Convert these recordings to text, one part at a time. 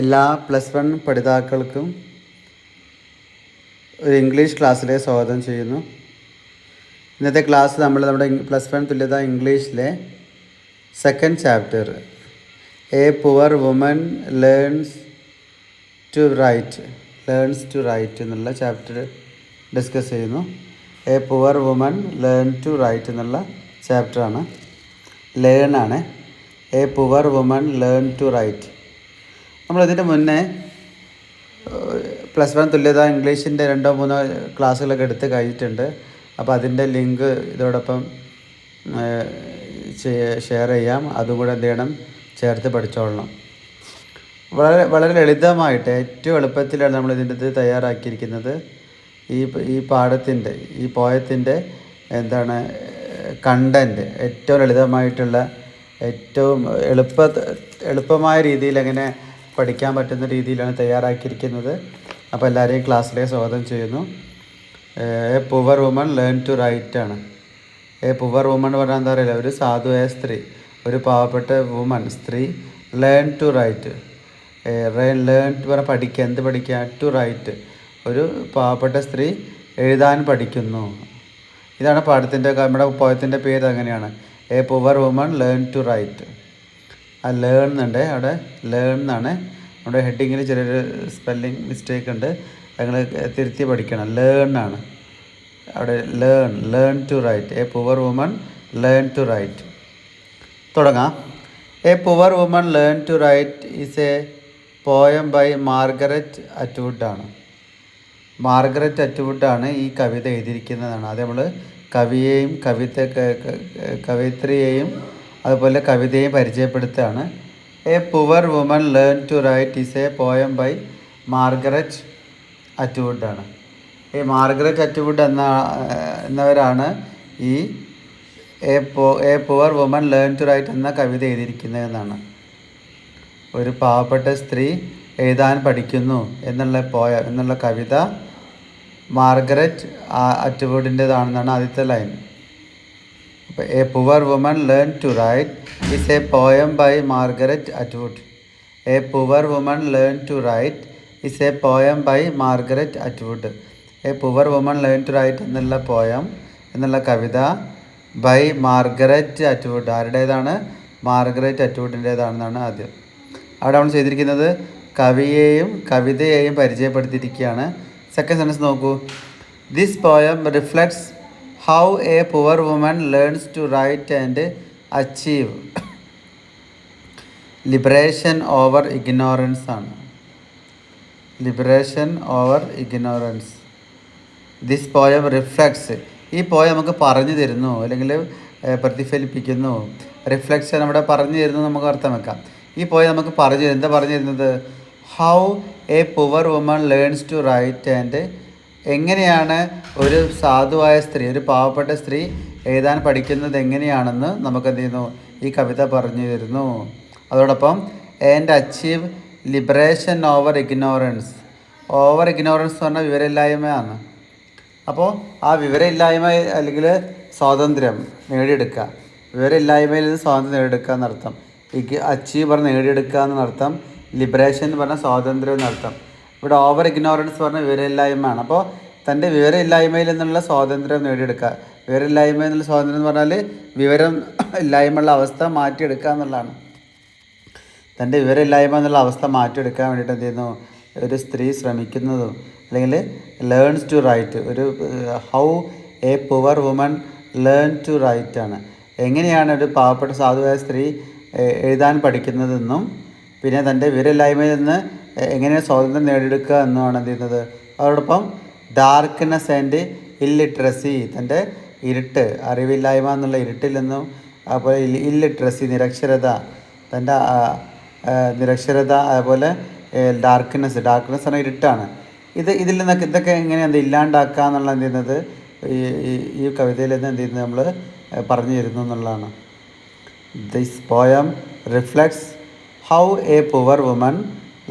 എല്ലാ plus one പഠിതാക്കൾക്കും ഒരു ഇംഗ്ലീഷ് ക്ലാസ്സിലെ സ്വാഗതം ചെയ്യുന്നു. ഇന്നത്തെ ക്ലാസ് നമ്മൾ നമ്മുടെ പ്ലസ് വൺ തുല്യത ഇംഗ്ലീഷിലെ second chapter a poor woman learns to write learns to write എന്നുള്ള ചാപ്റ്റർ ഡിസ്കസ് ചെയ്യുന്നു. A poor woman learn to write എന്നുള്ള ചാപ്റ്ററാണ് ലേൺ ആണ്. A poor woman learn to write നമ്മളിതിന്റെ മുന്നേ പ്ലസ് വൺ തുല്യത ഇംഗ്ലീഷിന്റെ രണ്ടോ മൂന്നോ ക്ലാസ്സുകളൊക്കെ എടുത്ത് കഴിഞ്ഞിട്ടുണ്ട്. അപ്പോൾ അതിന്റെ ലിങ്ക് ഇതോടൊപ്പം ഷെയർ ചെയ്യാം. അതും കൂടെ എന്ത് ചെയ്യണം? ചേർത്ത് പഠിച്ചോളണം. വളരെ വളരെ ലളിതമായിട്ട് ഏറ്റവും എളുപ്പത്തിലാണ് നമ്മൾ ഇതിന്റെ ഇത് തയ്യാറാക്കിയിരിക്കുന്നത്. ഈ ഈ പാഠത്തിന്റെ ഈ പോയത്തിന്റെ എന്താണ് കണ്ടന്റ് ഏറ്റവും ലളിതമായിട്ടുള്ള ഏറ്റവും എളുപ്പ എളുപ്പമായ രീതിയിൽ എങ്ങനെ പഠിക്കാൻ പറ്റുന്ന രീതിയിലാണ് തയ്യാറാക്കിയിരിക്കുന്നത്. അപ്പോൾ എല്ലാവരെയും ക്ലാസ്സിലേക്ക് സ്വാഗതം ചെയ്യുന്നു. A poor woman learn to write ആണ്. എ പുവർ വുമൺ എന്ന് പറഞ്ഞാൽ എന്താ പറയുക ഒരു സാധുവായ സ്ത്രീ ഒരു പാവപ്പെട്ട വുമൺ സ്ത്രീ learn to write. Learn to പറഞ്ഞാൽ പഠിക്കുക എന്ത് പഠിക്കുക? To write. ഒരു പാവപ്പെട്ട സ്ത്രീ എഴുതാൻ പഠിക്കുന്നു. ഇതാണ് പാഠത്തിന്റെ നമ്മുടെ പോയത്തിന്റെ പേര് അങ്ങനെയാണ്. A poor woman learn to write. ആ ലേൺ എന്നുണ്ട് അവിടെ ലേൺ എന്നാണ് നമ്മുടെ ഹെഡിങ്ങിൽ ചെറിയൊരു സ്പെല്ലിംഗ് മിസ്റ്റേക്ക് ഉണ്ട്. നിങ്ങൾ തിരുത്തി പഠിക്കണം. ലേൺ ആണ് അവിടെ learn learn to write a poor woman learn to write തുടങ്ങാം. A poor woman learn to write is a poem by Margaret അറ്റ്വുഡാണ് Margaret അറ്റ്വുഡാണ് ഈ കവിത എഴുതിയിരിക്കുന്നതാണ്. അത് നമ്മൾ കവിയെയും കവിത കവിത്രിയെയും അതുപോലെ കവിതയെ പരിചയപ്പെടുത്തുകയാണ്. A poor woman learn to write is a poem by Margaret Atwood ആണ്. ഈ മാർഗരറ്റ് അറ്റ്വുഡ് എന്ന എന്നവരാണ് ഈ a po a poor woman learn to write എന്ന കവിത എഴുതിയിരിക്കുന്നത് എന്നാണ്. ഒരു പാവപ്പെട്ട സ്ത്രീ എഴുതാൻ പഠിക്കുന്നു എന്നുള്ള പോയ എന്നുള്ള കവിത മാർഗരറ്റ് അറ്റ്വുഡിന്റെതാണെന്നാണ് ആദ്യത്തെ line. A poor woman learn to write is a poem by Margaret Atwood a poor woman learn to write is a poem by Margaret Atwood a poor woman learn to write എന്നുള്ള poem എന്നുള്ള കവിത by Margaret Atwood ആരുടേതാണ്? Margaret അറ്റ്വുഡിന്റേതാണെന്നാണ് ആദ്യം. അവിടെ നമ്മൾ ചെയ്തിരിക്കുന്നത് കവിയെയും കവിതയെയും പരിചയപ്പെടുത്തിയിരിക്കുകയാണ്. സെക്കൻഡ് സെന്റൻസ് നോക്കൂ. This poem reflects how a poor woman learns to write and achieve liberation over ignorance ആണ്. Liberation over ignorance this poem reflects ഈ പോയം നമുക്ക് പറഞ്ഞു തരുന്നു അല്ലെങ്കിൽ പ്രതിഫലിപ്പിക്കുന്നു. റിഫ്ലക്ഷൻ നമ്മുടെ പറഞ്ഞു തരുന്നു നമുക്ക് അർത്ഥം വെക്കാം. ഈ പോയം നമുക്ക് പറഞ്ഞു തരും എന്താ പറഞ്ഞു തരുന്നത്? How a poor woman learns to write and എങ്ങനെയാണ് ഒരു സാധുവായ സ്ത്രീ ഒരു പാവപ്പെട്ട സ്ത്രീ എഴുതാൻ പഠിക്കുന്നത് എങ്ങനെയാണെന്ന് നമുക്ക് എന്ത് ചെയ്യുന്നു ഈ കവിത പറഞ്ഞു തരുന്നു. അതോടൊപ്പം and achieve liberation over ignorance over ignorance എന്ന് പറഞ്ഞാൽ വിവരമില്ലായ്മയാണ്. അപ്പോൾ ആ വിവരമില്ലായ്മ അല്ലെങ്കിൽ സ്വാതന്ത്ര്യം നേടിയെടുക്കുക. വിവരമില്ലായ്മയിൽ നിന്ന് സ്വാതന്ത്ര്യം നേടിയെടുക്കുക എന്നർത്ഥം. അച്ചീവ് പറഞ്ഞ് നേടിയെടുക്കുക എന്നർത്ഥം. ലിബറേഷൻ എന്ന് പറഞ്ഞാൽ സ്വാതന്ത്ര്യം എന്നർത്ഥം. ഇവിടെ ഓവർ ഇഗ്നോറൻസ് പറഞ്ഞ വിവരമില്ലായ്മയാണ്. അപ്പോൾ തന്റെ വിവരമില്ലായ്മയിൽ നിന്നുള്ള സ്വാതന്ത്ര്യം നേടിയെടുക്കുക. വിവരമില്ലായ്മ എന്നുള്ള സ്വാതന്ത്ര്യം എന്ന് പറഞ്ഞാൽ വിവരം ഇല്ലായ്മയുള്ള അവസ്ഥ മാറ്റിയെടുക്കുക എന്നുള്ളതാണ്. തന്റെ വിവരമില്ലായ്മ എന്നുള്ള അവസ്ഥ മാറ്റിയെടുക്കാൻ വേണ്ടിയിട്ട് എന്ത് ചെയ്യുന്നു? ഒരു സ്ത്രീ ശ്രമിക്കുന്നതും അല്ലെങ്കിൽ ലേൺസ് ടു റൈറ്റ് ഒരു how a poor woman learn to write ആണ്. എങ്ങനെയാണ് ഒരു പാവപ്പെട്ട സാധുവായ സ്ത്രീ എഴുതാൻ പഠിക്കുന്നതെന്നും പിന്നെ തന്റെ വിവരമില്ലായ്മയിൽ നിന്ന് എങ്ങനെ സ്വാതന്ത്ര്യം നേടിയെടുക്കുക എന്നാണ് എന്ത് ചെയ്യുന്നത്? അതോടൊപ്പം ഡാർക്ക്നെസ് ആൻഡ് ഇല്ലിട്രസി തന്റെ ഇരുട്ട് അറിവില്ലായ്മ എന്നുള്ള ഇരുട്ടിൽ നിന്നും അതുപോലെ ഇല്ലിട്രസി നിരക്ഷരത തന്റെ നിരക്ഷരത അതുപോലെ ഡാർക്ക്നെസ് ഡാർക്ക്നെസ് പറഞ്ഞാൽ ഇരുട്ടാണ്. ഇത് ഇതിൽ നിന്നൊക്കെ ഇതൊക്കെ എങ്ങനെ എന്ത് ഇല്ലാണ്ടാക്കുക എന്നുള്ള എന്ത് ചെയ്യുന്നത്? ഈ ഈ കവിതയിൽ നിന്ന് എന്ത് ചെയ്യുന്നത് നമ്മൾ പറഞ്ഞു തരുന്നു എന്നുള്ളതാണ്. This poem reflects how a poor woman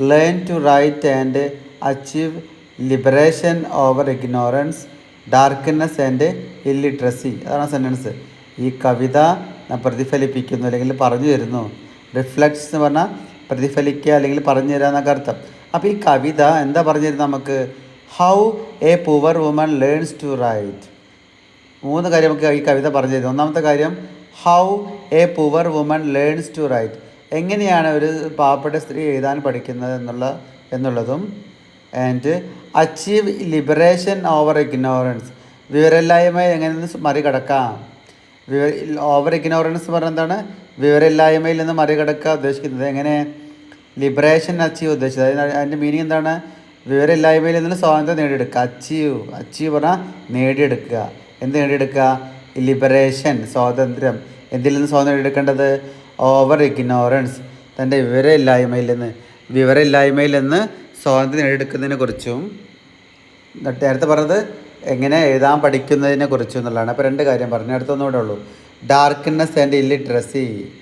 learn to write and achieve liberation over ignorance darkness and illiteracy അതാണ് സെന്റൻസ് ഈ കവിത പ്രതിഫലിപ്പിക്കുന്നു അല്ലെങ്കിൽ പറഞ്ഞു തരുന്നു. റിഫ്ലക്ട്സ് എന്ന് പറഞ്ഞാൽ പ്രതിഫലിക്കുക അല്ലെങ്കിൽ പറഞ്ഞു തരിക എന്നൊക്കെ അർത്ഥം. അപ്പോൾ ഈ കവിത എന്താ പറഞ്ഞു തരുന്നത് നമുക്ക്? How a poor woman learns to write മൂന്ന് കാര്യം നമുക്ക് ഈ കവിത പറഞ്ഞു തരുന്നത് ഒന്നാമത്തെ കാര്യം how a poor woman learns to write എങ്ങനെയാണ് ഒരു പാവപ്പെട്ട സ്ത്രീ എഴുതാൻ പഠിക്കുന്നത് എന്നുള്ള എന്നുള്ളതും and achieve liberation over ignorance വിവരമില്ലായ്മയെ എങ്ങനെ മറികടക്കാം? വിവര ഓവർ ഇഗ്നോറൻസ് പറഞ്ഞാൽ എന്താണ്? വിവരമില്ലായ്മയിൽ നിന്ന് മറികടക്കുക ഉദ്ദേശിക്കുന്നത് എങ്ങനെ? ലിബറേഷൻ അച്ചീവ് ഉദ്ദേശിച്ചത്. അതിന് അതിന്റെ മീനിങ് എന്താണ്? വിവരമില്ലായ്മയിൽ നിന്ന് സ്വാതന്ത്ര്യം നേടിയെടുക്കുക. അച്ചീവ് അച്ചീവ് പറഞ്ഞാൽ നേടിയെടുക്കുക. എന്ത് നേടിയെടുക്കുക? ലിബറേഷൻ സ്വാതന്ത്ര്യം. എന്തിൽ നിന്ന് സ്വാതന്ത്ര്യം നേടിയെടുക്കേണ്ടത്? ഓവർ ഇഗ്നോറൻസ് തന്റെ വിവരമില്ലായ്മയിൽ നിന്ന് വിവരമില്ലായ്മയിൽ നിന്ന് സ്വാതന്ത്ര്യം നേടിയെടുക്കുന്നതിനെ കുറിച്ചും നേരത്തെ പറഞ്ഞത് എങ്ങനെ എഴുതാൻ പഠിക്കുന്നതിനെ കുറിച്ചും എന്നുള്ളതാണ്. അപ്പോൾ രണ്ട് കാര്യം പറഞ്ഞു. അടുത്തൊന്നുകൂടെ ഉള്ളൂ. ഡാർക്ക്നെസ് ആൻഡ് ഇല്ലിട്രസി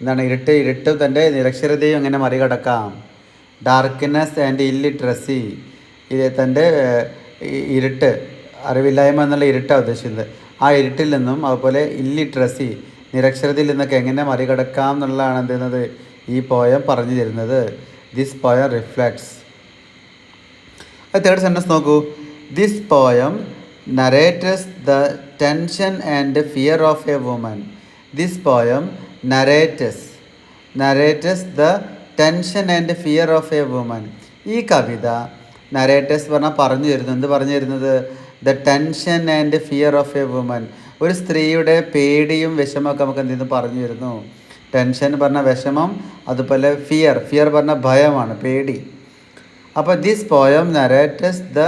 എന്താണ് ഇരുട്ട് ഇരുട്ടും തന്റെ നിരക്ഷരതയും എങ്ങനെ മറികടക്കാം? ഡാർക്ക്നെസ് ആൻഡ് ഇല്ലിട്രസി തന്റെ ഇരുട്ട് അറിവില്ലായ്മ എന്നുള്ള ഇരുട്ടാണ് ഉദ്ദേശിക്കുന്നത്. ആ ഇരുട്ടിൽ നിന്നും അതുപോലെ ഇല്ലിട്രസി നിരക്ഷരതയിൽ നിന്നൊക്കെ എങ്ങനെ മറികടക്കാം എന്നുള്ളതാണ് എന്ത് ചെയ്യുന്നത് ഈ പോയം പറഞ്ഞു തരുന്നത്. This poem reflects third sentence നോക്കൂ. This poem narrates the tension and fear of a woman this poem narrates narrates the tension and fear of a woman ഈ കവിത നരേറ്റസ് പറഞ്ഞാൽ പറഞ്ഞു തരുന്നത് എന്ത് പറഞ്ഞു തരുന്നത്? The tension and fear of a woman ഒരു സ്ത്രീയുടെ പേടിയും വിഷമമൊക്കെ നമുക്ക് എന്ത് ചെയ്യുന്നു? പറഞ്ഞു തരുന്നു ടെൻഷൻ പറഞ്ഞ വിഷമം അതുപോലെ ഫിയർ ഫിയർ പറഞ്ഞ ഭയമാണ് പേടി. അപ്പോൾ this poem narrates the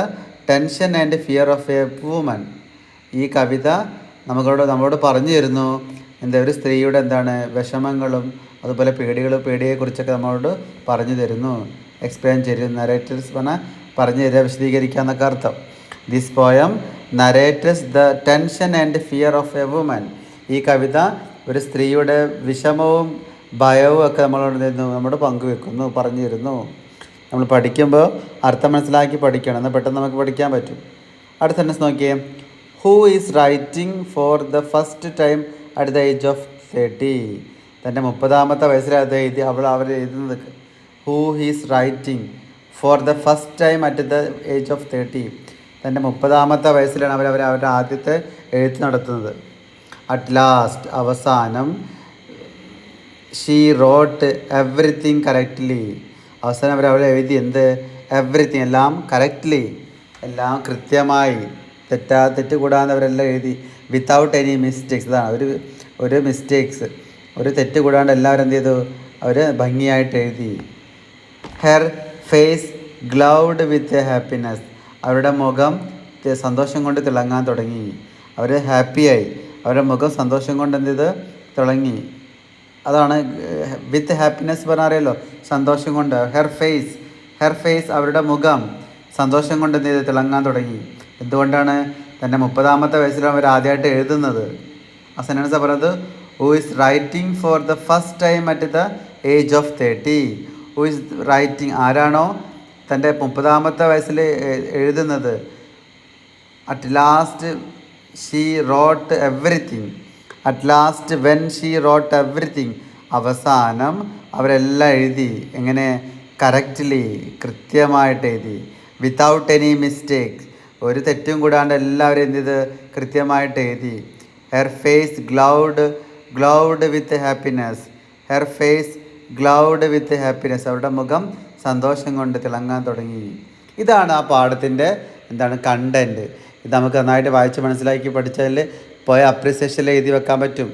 tension and fear of a woman ഈ കവിത നമ്മളോട് നമ്മളോട് പറഞ്ഞു തരുന്നു. എന്താ ഒരു സ്ത്രീയുടെ എന്താണ് വിഷമങ്ങളും അതുപോലെ പേടികളും പേടിയെക്കുറിച്ചൊക്കെ നമ്മളോട് പറഞ്ഞു തരുന്നു. എക്സ്പ്ലെയിൻ ചെയ്യുന്നു നരേറ്റേഴ്സ് പറഞ്ഞാൽ പറഞ്ഞു തരിക വിശദീകരിക്കുക എന്നൊക്കെ അർത്ഥം. This poem narrates the tension and fear of a woman ഈ കവിത ഒരു സ്ത്രീയുടെ വിഷമവും ഭയവും ഒക്കെ നമ്മളോട് നമ്മുടെ പങ്കുവെക്കുന്നു പറഞ്ഞു തരുന്നു നമ്മൾ പഠിക്കുമ്പോൾ അർത്ഥം മനസ്സിലാക്കി പഠിക്കണം. എന്നാൽ പെട്ടെന്ന് നമുക്ക് പഠിക്കാൻ പറ്റും. അടുത്ത സെന്റൻസ് നോക്കിയേ. Who is writing for the first time at the age of thirty തന്റെ മുപ്പതാമത്തെ വയസ്സിൽ അത് എഴുതി അവൾ അവർ എഴുതുന്നത് who is writing for the first time at the age of thirty തന്റെ മുപ്പതാമത്തെ വയസ്സിലാണ് അവർ അവർ അവരുടെ ആദ്യത്തെ എഴുത്ത് നടത്തുന്നത്. അറ്റ് ലാസ്റ്റ് അവസാനം ഷീ റോട്ട് എവറിത്തിങ് കറക്റ്റ്ലി അവസാനം അവർ അവിടെ എഴുതി എന്ത്? എവറിത്തിങ് എല്ലാം കറക്റ്റ്ലി എല്ലാം കൃത്യമായി. തെറ്റാ തെറ്റ് കൂടാതെ അവരെല്ലാം എഴുതി. വിത്തൗട്ട് എനി മിസ്റ്റേക്സ് ഇതാണ് ഒരു ഒരു മിസ്റ്റേക്സ് ഒരു തെറ്റ് കൂടാണ്ട് എല്ലാവരും എന്ത് ചെയ്തു? അവർ ഭംഗിയായിട്ട് എഴുതി. Her face glowed with happiness അവരുടെ മുഖം സന്തോഷം കൊണ്ട് തിളങ്ങാൻ തുടങ്ങി. അവർ ഹാപ്പിയായി അവരുടെ മുഖം സന്തോഷം കൊണ്ട് എന്ത് തിളങ്ങി. അതാണ് വിത്ത് ഹാപ്പിനെസ് പറഞ്ഞാൽ സന്തോഷം കൊണ്ട്. ഹെർ ഫേസ് ഹെർ ഫേസ് അവരുടെ മുഖം സന്തോഷം കൊണ്ട് എന്ത് ചെയ്ത് തിളങ്ങാൻ തുടങ്ങി. എന്തുകൊണ്ടാണ്? തന്റെ മുപ്പതാമത്തെ വയസ്സിലാണ് അവർ ആദ്യമായിട്ട് എഴുതുന്നത്. ആ സെന്റൻസ് പറഞ്ഞത് who is writing for the first time at the age of thirty who is writing ആരാണോ തന്റെ മുപ്പതാമത്തെ വയസ്സിൽ എഴുതുന്നത് at last she wrote everything at last when she wrote everything അവസാനം അവരെല്ലാം എഴുതി എങ്ങനെ കറക്റ്റ്ലി കൃത്യമായിട്ട് എഴുതി. വിത്തൗട്ട് എനി മിസ്റ്റേക്ക് ഒരു തെറ്റും കൂടാണ്ട് എല്ലാവരും എന്ത് ചെയ്ത് കൃത്യമായിട്ട് എഴുതി. Her face glowed glowed with happiness her face glowed with happiness അവരുടെ മുഖം സന്തോഷം കൊണ്ട് തിളങ്ങാൻ തുടങ്ങി. ഇതാണ് ആ പാഠത്തിന്റെ എന്താണ് കണ്ടന്റ് ഇത് നമുക്ക് നന്നായിട്ട് വായിച്ച് മനസ്സിലാക്കി പഠിച്ചാൽ പോയ അപ്രീസിയേഷനിൽ എഴുതി വെക്കാൻ പറ്റും.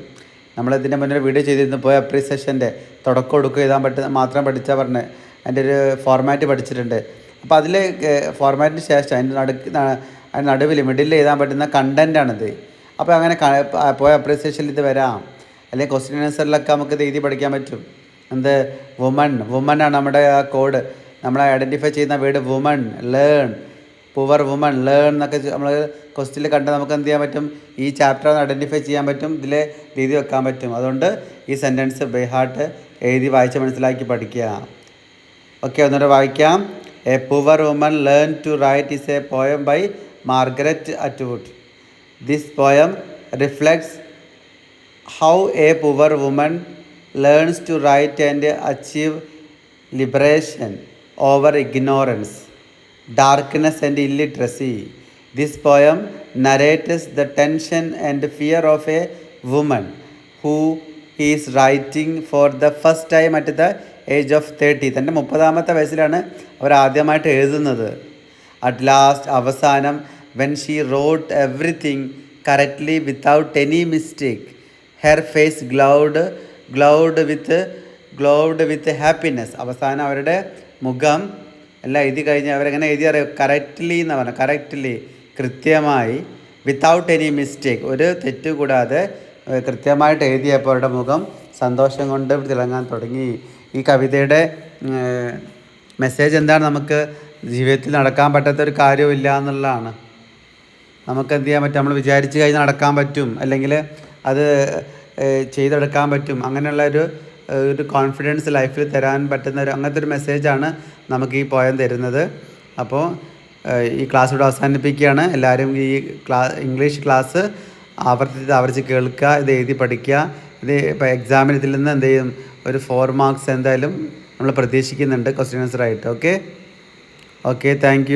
നമ്മളിതിന്റെ മുന്നേ വീഡിയോ ചെയ്തിരുന്നു പോയ അപ്രീസിയേഷന്റെ തുടക്കം കൊടുക്കുക എഴുതാൻ പറ്റുന്ന മാത്രം പഠിച്ചാൽ പറഞ്ഞത് അതിന്റെ ഒരു ഫോർമാറ്റ് പഠിച്ചിട്ടുണ്ട്. അപ്പോൾ അതിൽ ഫോർമാറ്റിന് ശേഷം അതിന്റെ നടുക്ക് അതിന്റെ നടുവിൽ മിഡിൽ എഴുതാൻ പറ്റുന്ന കണ്ടന്റാണിത് അപ്പോൾ അങ്ങനെ പോയ അപ്രീസിയേഷനിൽ ഇത് വരാം. അല്ലെങ്കിൽ ക്വസ്റ്റ്യൻ ആൻസറിലൊക്കെ നമുക്ക് ഇത് എഴുതി പഠിക്കാൻ പറ്റും. എന്ത്? വുമൺ വുമൺ ആണ് നമ്മുടെ ആ കോഡ് നമ്മളെ ഐഡന്റിഫൈ ചെയ്യുന്ന word woman learn poor woman learn എന്നൊക്കെ നമ്മൾ ക്വസ്റ്റിൽ കണ്ട് നമുക്ക് എന്ത് ചെയ്യാൻ പറ്റും? ഈ ചാപ്റ്റർ ഐഡന്റിഫൈ ചെയ്യാൻ പറ്റും. ഇതിൽ രീതി വെക്കാൻ പറ്റും. അതുകൊണ്ട് ഈ സെന്റൻസ് ബൈ ഹാർട്ട് എഴുതി വായിച്ച് മനസ്സിലാക്കി പഠിക്കുക. ഓക്കെ ഒന്നുകൂടെ വായിക്കാം. A poor woman learn to write is a poem by Margaret Atwood this poem reflects how a poor woman learns to write and achieve liberation over ignorance darkness and illiteracy. This poem narrates the tension and fear of a woman who is writing for the first time at the age of thirty തന്റെ മുപ്പതാമത്തെ വയസ്സിലാണ് അവർ ആദ്യമായിട്ട് എഴുതുന്നത് at last അവസാനം when she wrote everything correctly without any mistake her face glowed glowed with glowed with happiness. അവസാനം അവരുടെ മുഖം എല്ലാം എഴുതി കഴിഞ്ഞ് അവരെങ്ങനെ എഴുതി അറിയാം? കറക്റ്റ്ലി എന്ന് പറഞ്ഞു. കറക്റ്റ്ലി കൃത്യമായി വിത്തൗട്ട് എനി മിസ്റ്റേക്ക് ഒരു തെറ്റ് കൂടാതെ കൃത്യമായിട്ട് എഴുതിയപ്പോൾ അവരുടെ മുഖം സന്തോഷം കൊണ്ട് തിളങ്ങാൻ തുടങ്ങി. ഈ കവിതയുടെ മെസ്സേജ് എന്താണ്? നമുക്ക് ജീവിതത്തിൽ നടക്കാൻ പറ്റാത്ത ഒരു കാര്യമില്ല എന്നുള്ളതാണ്. നമുക്ക് എന്ത് ചെയ്യാൻ പറ്റും? നമ്മൾ വിചാരിച്ച് കഴിഞ്ഞാൽ നടക്കാൻ പറ്റും. അല്ലെങ്കിൽ അത് ചെയ്തെടുക്കാൻ പറ്റും. അങ്ങനെയുള്ള ഒരു ഒരു കോൺഫിഡൻസ് ലൈഫിൽ തരാൻ പറ്റുന്ന ഒരു അങ്ങനത്തെ ഒരു മെസ്സേജാണ് നമുക്ക് ഈ പോയം തരുന്നത്. അപ്പോൾ ഈ ക്ലാസ് ഇവിടെ അവസാനിപ്പിക്കുകയാണ്. എല്ലാവരും ഈ ക്ലാ ഇംഗ്ലീഷ് ക്ലാസ് ആവർത്തിച്ച് ആവർത്തിച്ച് കേൾക്കുക ഇത് എഴുതി പഠിക്കുക. ഇത് ഇപ്പോൾ എക്സാമിന് ഇതിൽ നിന്ന് എന്ത് ചെയ്യും? ഒരു ഫോർ മാർക്സ് എന്തായാലും നമ്മൾ പ്രതീക്ഷിക്കുന്നുണ്ട് ക്വസ്റ്റ്യൻ ആൻസർ ആയിട്ട് ഓക്കെ ഓക്കെ താങ്ക്